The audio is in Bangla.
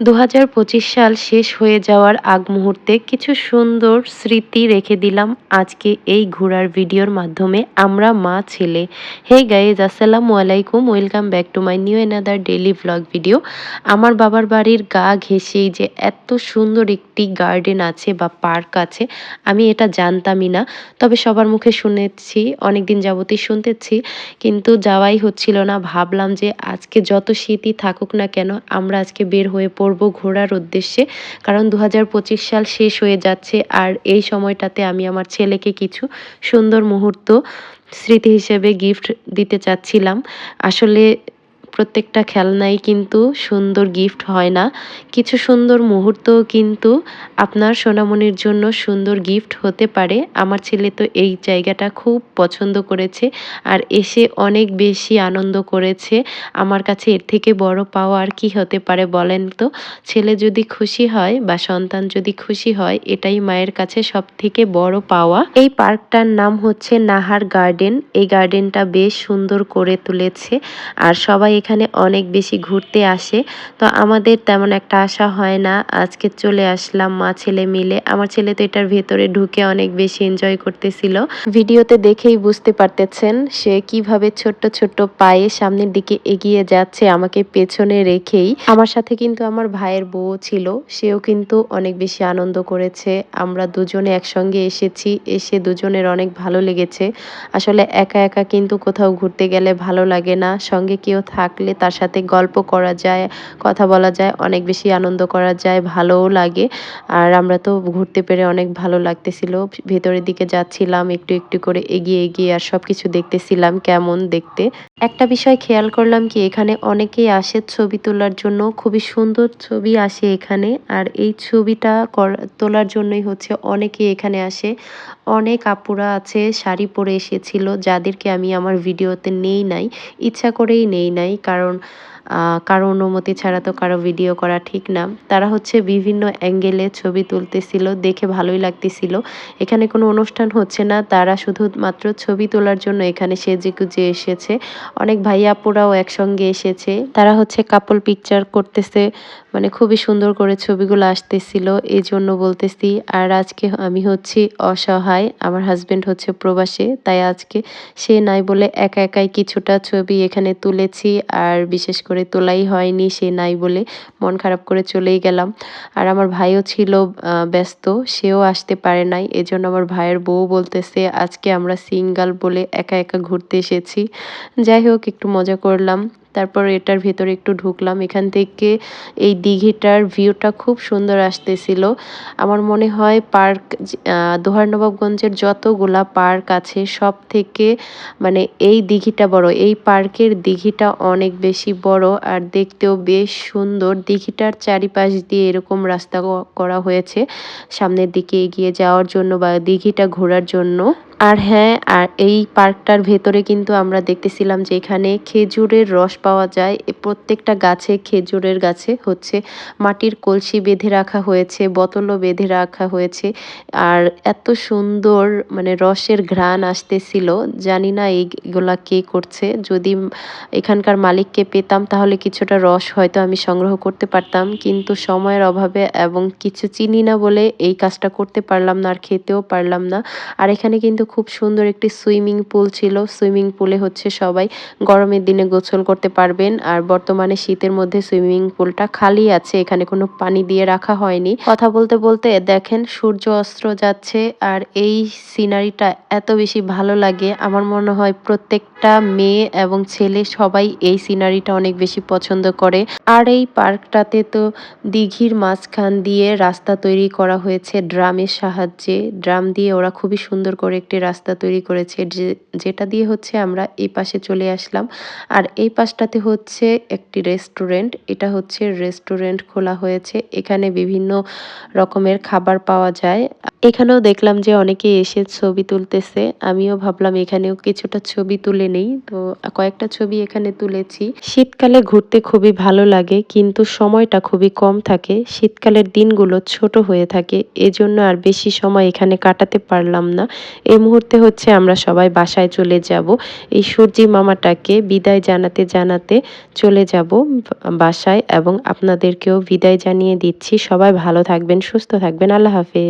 দু হাজার পঁচিশ সাল শেষ হয়ে যাওয়ার আগ মুহূর্তে কিছু সুন্দর স্মৃতি রেখে দিলাম আজকে এই ঘোরার ভিডিওর মাধ্যমে। আমরা মা, ছেলে। হে গাইজ আসসালামু আলাইকুম। Welcome back to my new another daily vlog video আমার বাবার বাড়ির গা ঘেঁষেই যে এত সুন্দর একটি গার্ডেন আছে বা পার্ক আছে, আমি এটা জানতামই না। তবে সবার মুখে শুনেছি, অনেকদিন যাবতই শুনতেছি, কিন্তু যাওয়াই হচ্ছিল না। ভাবলাম যে আজকে যত শীতই থাকুক না কেন, আমরা আজকে বের হয়ে পড়ব ঘোরার উদ্দেশ্যে। কারণ দু হাজার পঁচিশ সাল শেষ হয়ে যাচ্ছে আর এই সময়টাতে আমি আমার ছেলেকে কিছু সুন্দর মুহূর্ত স্মৃতি হিসেবে গিফট দিতে চাচ্ছিলাম। আসলে প্রত্যেকটা খেলনাই কিন্তু সুন্দর গিফট হয় না। কিছু সুন্দর মুহূর্ত কিন্তু আপনার সোনামণির জন্য সুন্দর গিফট হতে পারে। আমার ছেলে তো এই জায়গাটা খুব পছন্দ করেছে আর এসে অনেক বেশি আনন্দ করেছে। আমার কাছে এর থেকে বড় পাওয়া আর কি হতে পারে বলেন তো? ছেলে যদি খুশি হয় বা সন্তান যদি খুশি হয়, এটাই মায়ের কাছে সব থেকে বড় পাওয়া। এই পার্কটার নাম হচ্ছে নাহার গার্ডেন। এই গার্ডেনটা বেশ সুন্দর করে তুলেছে। আর সবাই এখানে অনেক বেশি ঘুরতে আসে। তো আমাদের তেমন একটা আশা হয় না। আজকে চলে আসলাম মা ছেলে মিলে। আমার ছেলে তো এটার ভেতরে ঢুকে অনেক বেশি এনজয় করতেছিল। ভিডিওতে দেখেই বুঝতে পারতেছেন, সে কীভাবে ছোট্ট ছোট্ট পায়ে সামনের দিকে এগিয়ে যাচ্ছে আমাকে পেছনে রেখেই। আমার সাথে কিন্তু আমার ভাইয়ের বউ ছিল, সেও কিন্তু অনেক বেশি আনন্দ করেছে। আমরা দুজনে একসঙ্গে এসেছি, এসে দুজনের অনেক ভালো লেগেছে। আসলে একা একা কিন্তু কোথাও ঘুরতে গেলে ভালো লাগে না। সঙ্গে কেউ থাক থাকলে তার সাথে গল্প করা যায়, কথা বলা যায়, অনেক বেশি আনন্দ করা যায়, ভালোও লাগে। আর আমরা তো ঘুরতে পেরে অনেক ভালো লাগতেছিল। ভেতরের দিকে যাচ্ছিলাম, একটু একটু করে এগিয়ে এগিয়ে আর সব কিছু দেখতেছিলাম কেমন দেখতে। একটা বিষয় খেয়াল করলাম কি, এখানে অনেকেই আসে ছবি তোলার জন্য, খুবই সুন্দর ছবি আসে এখানে। আর এই ছবিটা তোলার জন্যই হচ্ছে অনেকে এখানে আসে। অনেক আপুরা আছে, শাড়ি পরে এসেছিল, যাদেরকে আমি আমার ভিডিওতে নেই নাই, ইচ্ছা করেই নেই নাই। কারণ কারও অনুমতি ছাড়া তো কারও ভিডিও করা ঠিক না। তারা হচ্ছে বিভিন্ন অ্যাঙ্গেলে ছবি তুলতেছিল, দেখে ভালোই লাগতেছিল। এখানে কোনো অনুষ্ঠান হচ্ছে না, তারা শুধুমাত্র ছবি তোলার জন্য এখানে সেজে গুজে এসেছে। অনেক ভাইয়াপুরাও একসঙ্গে এসেছে। তারা হচ্ছে কাপল পিকচার করতেছে মানে খুবই সুন্দর করে ছবিগুলো আসতেছিল। এই জন্য বলতেছি, আর আজকে আমি হচ্ছি অসহায়, আমার হাজবেন্ড হচ্ছে প্রবাসে, তাই আজকে সে নাই বলে একা একাই কিছুটা ছবি এখানে তুলেছি, আর বিশেষ করে তোলাই হয়নি, সে নাই বলে মন খারাপ করে চলেই গেলাম। আর আমার ভাইও ছিল ব্যস্ত, সেও আসতে পারে নাই। এজন্য আমার ভাইয়ের বউ বলতেছে, আজকে আমরা সিঙ্গাল বলে একা একা ঘুরতে এসেছি। যাই হোক, একটু মজা করলাম। তারপর এটার ভেতরে একটু ঢুকলাম। এখান থেকে এই দিঘিটার ভিউটা খুব সুন্দর আসতেছিল। আমার মনে হয় পার্ক দোহার নবাবগঞ্জের যতগুলা পার্ক আছে সব থেকে মানে এই দিঘিটা বড়। এই পার্কের দিঘিটা অনেক বেশি বড় আর দেখতেও বেশ সুন্দর। দিঘিটার চারিপাশ দিয়ে এরকম রাস্তা করা হয়েছে। সামনের দিকে এগিয়ে যাওয়ার জন্য বা দিঘিটা ঘোরার জন্য। আর হ্যাঁ আর এই পার্কটার ভেতরে কিন্তু আমরা দেখতেছিলাম যে এখানে খেজুরের রস পাওয়া যায়। প্রত্যেকটা গাছে খেজুরের গাছে হচ্ছে মাটির কলসি বেঁধে রাখা হয়েছে, বোতলও বেঁধে রাখা হয়েছে। আর এত সুন্দর মানে রসের ঘ্রাণ আসতেছিল। জানি না এইগুলা কে করছে। যদি এখানকার মালিককে পেতাম তাহলে কিছুটা রস হয়তো আমি সংগ্রহ করতে পারতাম। কিন্তু সময়ের অভাবে এবং কিছু চিনি না বলে এই কাজটা করতে পারলাম না আর খেতেও পারলাম না। আর এখানে কিন্তু খুব সুন্দর একটি সুইমিং পুল ছিল। সুইমিং পুলে হচ্ছে সবাই গরমের দিনে গোসল করতে পারবেন। আর বর্তমানে শীতের মধ্যে সুইমিং পুলটা খালি আছে, এখানে কোনো পানি দিয়ে রাখা হয়নি। কথা বলতে বলতে দেখেন সূর্য অস্ত্র যাচ্ছে আর এই সিনারিটা এত বেশি ভালো লাগে। আমার মনে হয় প্রত্যেকটা মেয়ে এবং ছেলে সবাই এই সিনারিটা অনেক বেশি পছন্দ করে। আর এই পার্কটাতে তো দিঘির মাঝখান দিয়ে রাস্তা তৈরি করা হয়েছে ড্রামের সাহায্যে। ড্রাম দিয়ে ওরা খুবই সুন্দর করে একটি রাস্তা তৈরি করেছে যেটা দিয়ে হচ্ছে আমরা এই পাশে চলে আসলাম। আর এই পাশটাতে হচ্ছে একটি রেস্টুরেন্ট, এটা হচ্ছে রেস্টুরেন্ট খোলা হয়েছে। এখানে বিভিন্ন রকমের খাবার পাওয়া যায়। এখানেও দেখলাম যে অনেকে এসে ছবি তুলতেছে। আমিও ভাবলাম এখানেও কিছুটা ছবি তুলে নেই। তো কয়েকটা ছবি এখানে তুলেছি। শীতকালে ঘুরতে খুবই ভালো লাগে, কিন্তু সময়টা খুবই কম থাকে। শীতকালের দিনগুলো ছোট হয়ে থাকে, এজন্য আর বেশি সময় এখানে কাটাতে পারলাম না। এই মুহূর্তে হচ্ছে আমরা সবাই বাসায় চলে যাব। এই সূর্যি মামাটাকে বিদায় জানাতে জানাতে চলে যাব বাসায় এবং আপনাদেরকেও বিদায় জানিয়ে দিচ্ছি। সবাই ভালো থাকবেন, সুস্থ থাকবেন। আল্লাহ হাফেজ।